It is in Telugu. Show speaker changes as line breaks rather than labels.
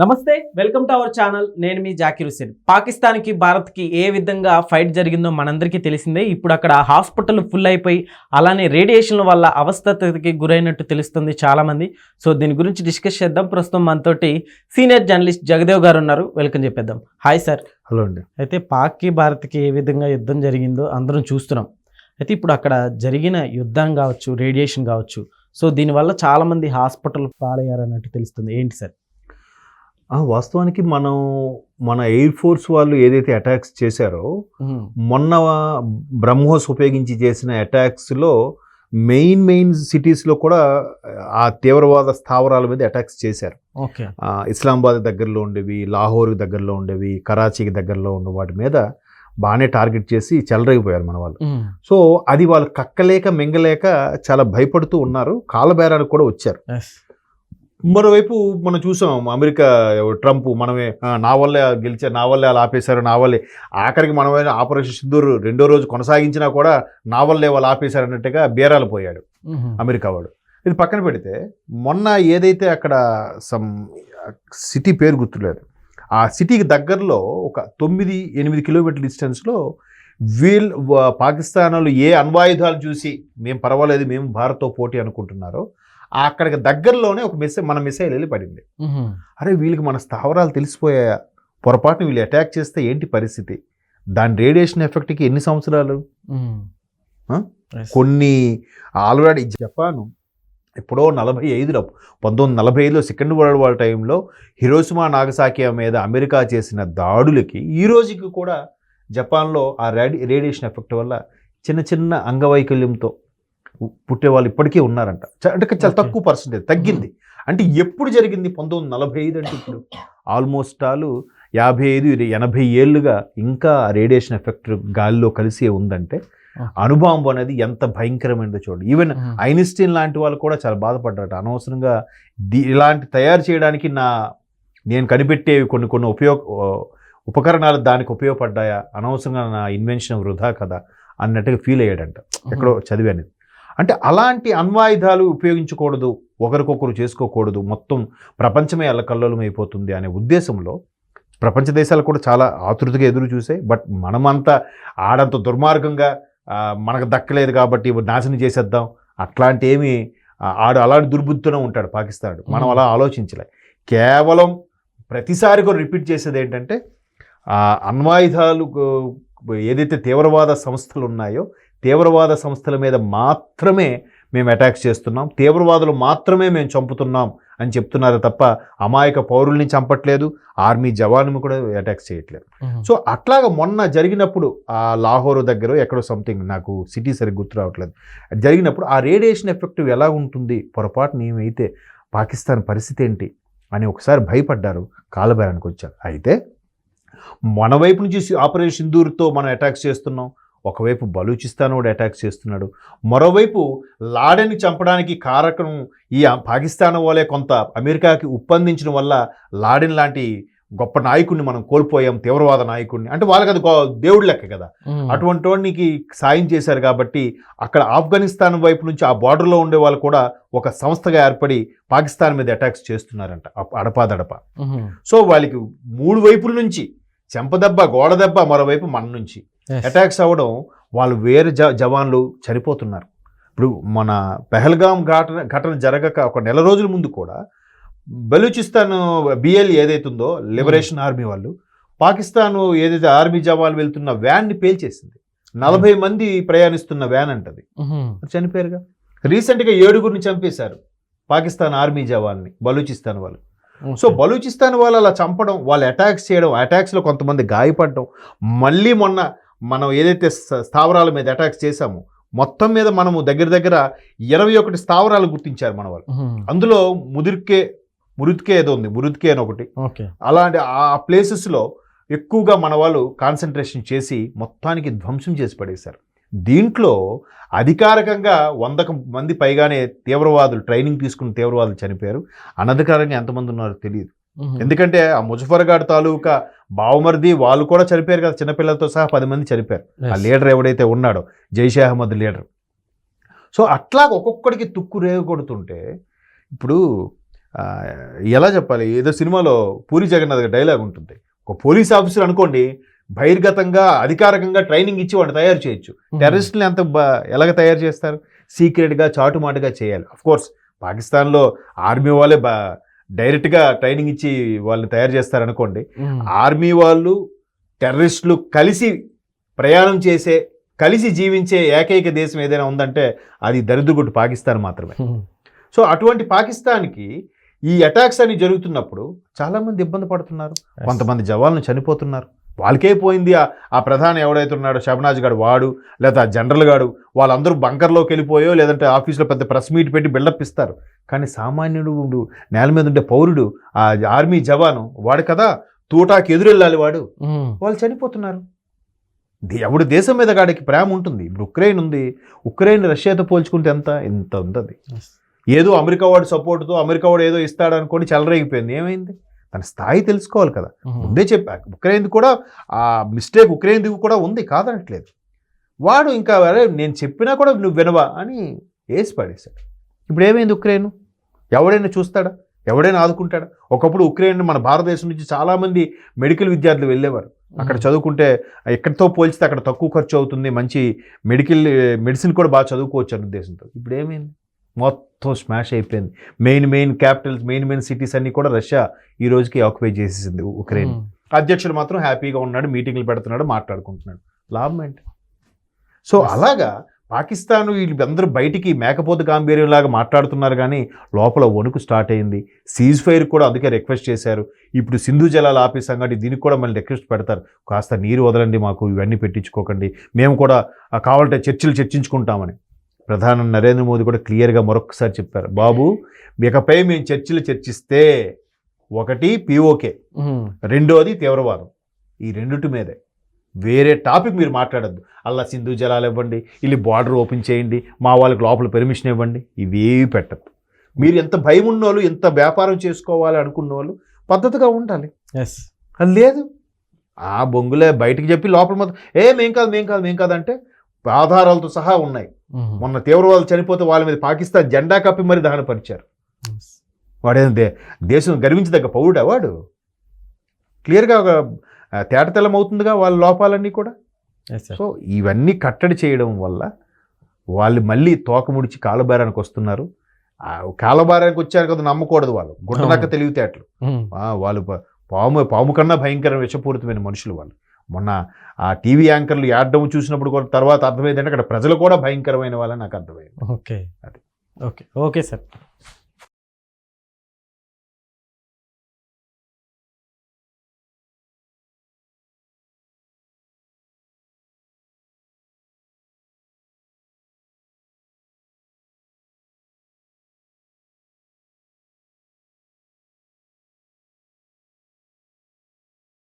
నమస్తే వెల్కమ్ టు అవర్ ఛానల్. నేను మీ జాకిర్ హుసేన్ పాకిస్తాన్కి భారత్కి ఏ విధంగా ఫైట్ జరిగిందో మనందరికీ తెలిసిందే. ఇప్పుడు అక్కడ హాస్పిటల్ ఫుల్ అయిపోయి అలానే రేడియేషన్ వల్ల అవస్థతకి గురైనట్టు తెలుస్తుంది చాలామంది. సో దీని గురించి డిస్కస్ చేద్దాం. ప్రస్తుతం మనతోటి సీనియర్ జర్నలిస్ట్ జగదేవ్ గారు ఉన్నారు. వెల్కమ్ చెప్పేద్దాం. Hi sir.
హలో అండి.
అయితే పాక్కి భారత్కి ఏ విధంగా యుద్ధం జరిగిందో అందరం చూస్తున్నాం. అయితే ఇప్పుడు అక్కడ జరిగిన యుద్ధం కావచ్చు రేడియేషన్ కావచ్చు సో దీనివల్ల చాలామంది హాస్పిటల్ పాలయ్యారన్నట్టు తెలుస్తుంది. ఏంటి సార్?
వాస్తవానికి మనం మన ఎయిర్ ఫోర్స్ వాళ్ళు ఏదైతే అటాక్స్ చేశారో మొన్న బ్రహ్మోస్ ఉపయోగించి చేసిన అటాక్స్లో మెయిన్ మెయిన్ సిటీస్లో కూడా ఆ తీవ్రవాద స్థావరాల మీద అటాక్స్ చేశారు. ఇస్లామాబాద్ దగ్గరలో ఉండేవి లాహోర్ దగ్గరలో ఉండేవి కరాచీకి దగ్గరలో ఉన్న వాటి మీద బాగానే టార్గెట్ చేసి చెలరేగిపోయారు మన వాళ్ళు. సో అది వాళ్ళు కక్కలేక మింగలేక చాలా భయపడుతూ ఉన్నారు. కాలబేరానికి కూడా వచ్చారు. మరోవైపు మనం చూసాం అమెరికా ట్రంప్ మనమే నా వల్లే గెలిచారు నా వల్లే అలా ఆపేశారు నా వల్లే. ఆఖరికి మనమే ఆపరేషన్ సింధూర్ రెండో రోజు కొనసాగించినా కూడా నా వల్లే వాళ్ళు ఆపేశారు అన్నట్టుగా బేరాలు పోయాడు అమెరికా వాడు. ఇది పక్కన పెడితే మొన్న ఏదైతే అక్కడ సమ్ సిటీ పేరు గుర్తులేదు ఆ సిటీకి దగ్గరలో ఒక తొమ్మిది ఎనిమిది కిలోమీటర్ల డిస్టెన్స్లో వీల్ వ- పాకిస్తాన్ వాళ్ళు ఏ అణ్వాయుధాలు చూసి మేము పర్వాలేదు మేము భారత్తో పోటీ అనుకుంటున్నారో అక్కడికి దగ్గరలోనే ఒక మిసైల్ మన మిసైల్ వెళ్ళి పడింది అరే వీళ్ళకి మన స్థావరాలు తెలిసిపోయాయా పొరపాటున వీళ్ళు అటాక్ చేస్తే ఏంటి పరిస్థితి? దాని రేడియేషన్ ఎఫెక్ట్కి ఎన్ని సంవత్సరాలు? కొన్ని ఆల్రెడీ జపాన్ ఎప్పుడో నలభై ఐదులో పంతొమ్మిది నలభై ఐదులో సెకండ్ వరల్డ్ వార్ టైంలో హిరోసిమా నాగసాకి మీద అమెరికా చేసిన దాడులకి ఈ రోజుకి కూడా జపాన్లో ఆ రేడి రేడియేషన్ ఎఫెక్ట్ వల్ల చిన్న చిన్న అంగవైకల్యంతో పుట్టే వాళ్ళు ఇప్పటికీ ఉన్నారంట. అంటే చాలా. తక్కువ పర్సెంటేజ్ తగ్గింది. అంటే ఎప్పుడు జరిగింది పంతొమ్మిది నలభై ఐదు అంటే ఇప్పుడు? ఆల్మోస్ట్ ఆల్ యాభై ఐదు ఎనభై ఏళ్ళుగా ఇంకా రేడియేషన్ ఎఫెక్ట్ గాలిలో కలిసి ఉందంటే. అణుబాంబు అనేది ఎంత భయంకరమైనదో చూడండి. ఈవెన్ ఐన్స్టీన్ లాంటి వాళ్ళు కూడా చాలా బాధపడ్డారట. అనవసరంగా ఇలాంటి తయారు చేయడానికి నా నేను కనిపెట్టేవి కొన్ని కొన్ని ఉపయోగ ఉపకరణాలు దానికి ఉపయోగపడ్డాయా? అనవసరంగా నా ఇన్వెన్షన్ వృధా కదా? అన్నట్టుగా ఫీల్ అయ్యాడంట. ఎక్కడో చదివాను అంటే అలాంటి అణ్వాయుధాలు ఉపయోగించకూడదు ఒకరికొకరు చేసుకోకూడదు. మొత్తం ప్రపంచమే అల్లకల్లోలం అయిపోతుంది అనే ఉద్దేశంలో ప్రపంచ దేశాలు కూడా చాలా ఆతృతగా ఎదురు చూసాయి. బట్ మనమంతా ఆడంత దుర్మార్గంగా మనకు దక్కలేదు కాబట్టి నాశనం చేసేద్దాం. అట్లాంటి ఏమి ఆడు అలాంటి దుర్బుద్ధితోనే ఉంటాడు పాకిస్తాన్ మనం అలా ఆలోచించలే. కేవలం ప్రతిసారి కూడా రిపీట్ చేసేది ఏంటంటే అణ్వాయుధాలు గు- ఏదైతే తీవ్రవాద సంస్థలు ఉన్నాయో తీవ్రవాద సంస్థల మీద మాత్రమే మేము అటాక్స్ చేస్తున్నాం. తీవ్రవాదులు మాత్రమే మేము చంపుతున్నాం అని చెప్తున్నారు తప్ప అమాయక పౌరుల్ని చంపట్లేదు. ఆర్మీ జవాను కూడా అటాక్స్ చేయట్లేదు. సో అట్లాగా మొన్న జరిగినప్పుడు ఆ లాహోర్ దగ్గర ఎక్కడో సంథింగ్ నాకు సిటీ సరిగ్గా గుర్తు రావట్లేదు. జరిగినప్పుడు ఆ రేడియేషన్ ఎఫెక్ట్ ఎలా ఉంటుంది? పొరపాటున ఏమైతే పాకిస్తాన్ పరిస్థితి ఏంటి? అని ఒకసారి భయపడ్డారు కాలబేరానికి వచ్చారు. అయితే మన వైపు నుంచి ఆపరేషన్ సింధూర్తో మనం అటాక్స్ చేస్తున్నాం. ఒకవైపు బలూచిస్తాన్ కూడా అటాక్స్ చేస్తున్నాడు. మరోవైపు లాడెని చంపడానికి కారకం ఈ పాకిస్తాన్ వాళ్ళే కొంత అమెరికాకి ఉప్పందించడం వల్ల లాడెన్ లాంటి గొప్ప నాయకుడిని మనం కోల్పోయాం తీవ్రవాద నాయకుడిని. అంటే వాళ్ళకి అది గో- దేవుడి లెక్క కదా. అటువంటి వాడికి సాయం చేశారు కాబట్టి అక్కడ ఆఫ్ఘనిస్తాన్ వైపు నుంచి ఆ బార్డర్లో ఉండే వాళ్ళు కూడా ఒక సంస్థగా ఏర్పడి పాకిస్తాన్ మీద అటాక్స్ చేస్తున్నారంట అడపాదడప. సో వాళ్ళకి మూడు వైపుల నుంచి చెంపదెబ్బ గోడ దెబ్బ మరోవైపు మన నుంచి. అటాక్స్ అవ్వడం వాళ్ళు వేరే జ జవాన్లు చనిపోతున్నారు. ఇప్పుడు మన పెహల్గాం ఘటన ఘటన జరగక ఒక నెల రోజుల ముందు కూడా బలూచిస్తాన్ బిఎల్ ఏదైతుందో లిబరేషన్ ఆర్మీ వాళ్ళు పాకిస్తాన్ ఏదైతే ఆర్మీ జవాన్లు వెళ్తున్న వ్యాన్ని పేల్చేసింది. నలభై మంది ప్రయాణిస్తున్న వ్యాన్ అంటది. చనిపోయారుగా. రీసెంట్గా ఏడుగురిని చంపేశారు పాకిస్తాన్ ఆర్మీ జవాన్ని బలూచిస్తాన్ వాళ్ళు. సో బలూచిస్తాన్ వాళ్ళు అలా చంపడం వాళ్ళు అటాక్స్ చేయడం అటాక్స్లో కొంతమంది గాయపడడం మళ్ళీ మొన్న మనం ఏదైతే స్థావరాల మీద అటాక్స్ చేశామో మొత్తం మీద మనము దగ్గర దగ్గర ఇరవై ఒకటి స్థావరాలు గుర్తించారు మన వాళ్ళు. అందులో ముదిర్కే మురుద్కే ఏదో ఉంది మురుద్కే అని ఒకటి.
ఓకే.
అలాంటి ఆ ప్లేసెస్లో ఎక్కువగా మన వాళ్ళు కాన్సన్ట్రేషన్ చేసి మొత్తానికి ధ్వంసం చేసి పడేశారు. దీంట్లో అధికారికంగా వందకు మంది పైగానే తీవ్రవాదులు ట్రైనింగ్ తీసుకున్న తీవ్రవాదులు చనిపోయారు. అనధికారంగా ఎంతమంది ఉన్నారో తెలియదు. ఎందుకంటే ఆ ముజఫర్గాడ్ తాలూకా బావమర్ది వాళ్ళు కూడా చనిపోయారు కదా చిన్నపిల్లలతో సహా పది మంది చనిపోయారు. ఆ లీడర్ ఎవడైతే ఉన్నాడో జైషే అహ్మద్ లీడర్. సో అట్లా ఒక్కొక్కడికి తుక్కు రేగ కొడుతుంటే ఇప్పుడు ఎలా చెప్పాలి ఏదో సినిమాలో పూరి జగన్నాథ్ డైలాగ్ ఉంటుంది. ఒక పోలీస్ ఆఫీసర్ అనుకోండి బహిర్గతంగా అధికారికంగా ట్రైనింగ్ ఇచ్చి వాడిని తయారు చేయొచ్చు. టెర్రరిస్టులు ఎంత బ- ఎలాగ తయారు చేస్తారు? సీక్రెట్గా చాటుమాటుగా చేయాలి. కోర్స్ పాకిస్తాన్లో ఆర్మీ వాళ్ళే బా డైరెక్ట్గా ట్రైనింగ్ ఇచ్చి వాళ్ళని తయారు చేస్తారనుకోండి. ఆర్మీ వాళ్ళు టెర్రరిస్టులు కలిసి ప్రయాణం చేసే కలిసి జీవించే ఏకైక దేశం ఏదైనా ఉందంటే అది దరిద్రగుట్టు పాకిస్తాన్ మాత్రమే. సో అటువంటి పాకిస్తాన్కి ఈ అటాక్స్ అని జరుగుతున్నప్పుడు చాలామంది ఇబ్బంది పడుతున్నారు కొంతమంది జవాన్లు చనిపోతున్నారు వాళ్ళకే పోయింది ఆ- ఆ ప్రధాని ఎవడైతే ఉన్నాడో షబనాజ్ గాడు వాడు లేదా జనరల్ గాడు వాళ్ళందరూ బంకర్లోకి వెళ్ళిపోయో లేదంటే ఆఫీస్లో పెద్ద ప్రెస్ మీట్ పెట్టి బిల్డప్ ఇస్తారు. కానీ సామాన్యుడు నేల మీద ఉండే పౌరుడు ఆ ఆర్మీ జవాను వాడు కదా తూటాకి ఎదురెళ్ళాలి వాడు. వాళ్ళు చనిపోతున్నారు. ఎవడు దేశం మీద గాడికి ప్రేమ ఉంటుంది. ఇప్పుడు ఉక్రెయిన్ ఉంది. ఉక్రెయిన్ రష్యాతో పోల్చుకుంటే ఎంత? ఎంత
Yes.
ఏదో అమెరికా వాడు సపోర్ట్తో అమెరికా వాడు ఏదో ఇస్తాడనుకోని చెలరేగిపోయింది. ఏమైంది? తన స్థాయి తెలుసుకోవాలి కదా. ముందే చెప్పా ఉక్రెయిన్ కూడా ఆ మిస్టేక్ ఉక్రెయిన్ కూడా ఉంది కాదనట్లేదు. వాడు ఇంకా నేను చెప్పినా కూడా నువ్వు వినవా? అని వేసి పడేశాడు. ఇప్పుడు ఏమైంది ఉక్రెయిన్? ఎవడైనా చూస్తాడా? ఎవడైనా ఆదుకుంటాడా? ఒకప్పుడు ఉక్రెయిన్ మన భారతదేశం నుంచి చాలామంది మెడికల్ విద్యార్థులు వెళ్ళేవారు. అక్కడ చదువుకుంటే ఎక్కడితో పోల్చితే అక్కడ తక్కువ ఖర్చు అవుతుంది మంచి మెడికల్ మెడిసిన్ కూడా బాగా చదువుకోవచ్చు అనే ఉద్దేశంతో. ఇప్పుడు ఏమైంది మొత్తం స్మాష్ అయిపోయింది. Main main capitals main main cities అన్ని కూడా రష్యా ఈ రోజుకి ఆక్యుపై చేసేసింది ఉక్రెయిన్.
ఉమ్.
అధ్యక్షుడు మాత్రం హ్యాపీగా ఉన్నాడు మీటింగ్లు పెడుతున్నాడు మాట్లాడుకుంటున్నాడు. లాభం ఏంటి? సో అలాగా పాకిస్తాన్ వీళ్ళందరూ బయటికి మేకపోతు గాంభీర్యం లాగా మాట్లాడుతున్నారు కానీ లోపల వణుకు స్టార్ట్ అయింది. సీజ్ ఫైర్ కూడా అందుకే రిక్వెస్ట్ చేశారు. ఇప్పుడు సింధు జలాలు ఆపే సంగతి దీనికి కూడా మళ్ళీ రిక్వెస్ట్ పెడతారు. కాస్త నీరు వదలండి మాకు ఇవన్నీ పెట్టించుకోకండి. మేము కూడా కావాలంటే చర్చలు చర్చించుకుంటామని. ప్రధాని నరేంద్ర మోదీ కూడా క్లియర్గా మరొకసారి చెప్పారు. బాబు ఇకపై మేము చర్చలు చర్చిస్తే ఒకటి పిఓకే రెండోది తీవ్రవాదం. ఈ రెండుటి మీదే. వేరే టాపిక్ మీరు మాట్లాడద్దు. అల్లా సింధు జలాలు ఇవ్వండి వీళ్ళు బార్డర్ ఓపెన్ చేయండి మా వాళ్ళకి లోపల పెర్మిషన్ ఇవ్వండి ఇవేవి పెట్టద్దు. మీరు ఎంత భయం ఉన్నోళ్ళు ఎంత వ్యాపారం చేసుకోవాలి అనుకున్న వాళ్ళు పద్ధతిగా ఉండాలి.
ఎస్
అది లేదు. ఆ బొంగులే బయటకు చెప్పి లోపల మొత్తం ఏ మేం కాదు మేం కాదు మేం కాదంటే ఆధారాలతో సహా ఉన్నాయి. మొన్న తీవ్రవాదులు చనిపోతే వాళ్ళ మీద పాకిస్తాన్ జెండా కప్పి మరి దహనపరిచారు
Yes.
వాడే దే దేశం గర్వించదగ్గ పౌరుడా వాడు? క్లియర్గా ఒక తేటతెల్లం అవుతుందిగా వాళ్ళ లోపాలన్నీ కూడా. సో ఇవన్నీ కట్టడి చేయడం వల్ల వాళ్ళు మళ్ళీ తోక ముడిచి కాలబేరానికి వస్తున్నారు కాలబేరానికి వచ్చారు కదా నమ్మకూడదు వాళ్ళు. గుంటనక్క
అవును.
తెలివితేటలు. వాళ్ళు పాము పాము కన్నా భయంకర విషపూరితమైన మనుషులు వాళ్ళు. మొన్న ఆ టీవీ యాంకర్లు యాడ్డం చూసినప్పుడు కూడా తర్వాత అర్థమైందంటే అక్కడ ప్రజలు కూడా భయంకరమైన వాళ్ళని నాకు అర్థమైంది.
ఓకే.
అది.
ఓకే. Okay sir.